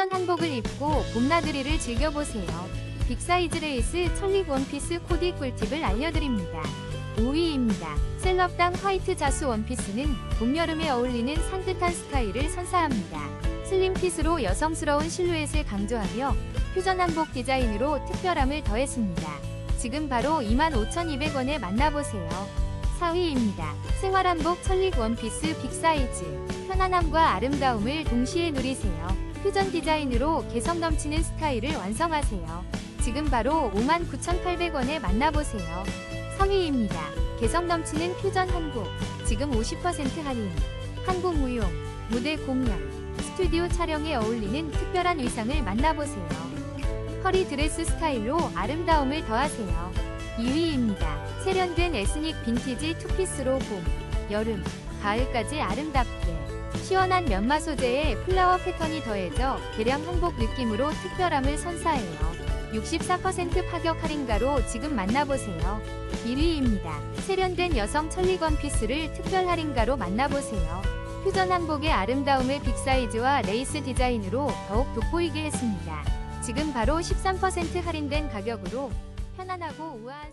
퓨전 한복을 입고 봄나들이를 즐겨보세요. 빅사이즈 레이스 천릭 원피스 코디 꿀팁을 알려드립니다. 5위입니다. 셀럽당 화이트 자수 원피스는 봄, 여름에 어울리는 산뜻한 스타일을 선사합니다. 슬림핏으로 여성스러운 실루엣을 강조하며 퓨전 한복 디자인으로 특별함을 더했습니다. 지금 바로 25,200원에 만나보세요. 4위입니다. 생활한복 천릭 원피스 빅사이즈. 편안함과 아름다움을 동시에 누리세요. 퓨전 디자인으로 개성 넘치는 스타일을 완성하세요. 지금 바로 59,800원에 만나보세요. 3위입니다. 개성 넘치는 퓨전 한복. 지금 50% 할인. 한국 무용, 무대 공연, 스튜디오 촬영에 어울리는 특별한 의상을 만나보세요. 허리 드레스 스타일로 아름다움을 더하세요. 2위입니다. 세련된 에스닉 빈티지 투피스로 봄, 여름, 가을까지 아름답게 시원한 면마 소재에 플라워 패턴이 더해져 개량 한복 느낌으로 특별함을 선사해요. 64% 파격 할인가로 지금 만나보세요. 1위입니다. 세련된 여성 천릭 원피스를 특별 할인가로 만나보세요. 퓨전 한복의 아름다움을 빅사이즈와 레이스 디자인으로 더욱 돋보이게 했습니다. 지금 바로 13% 할인된 가격으로 편안하고 우아한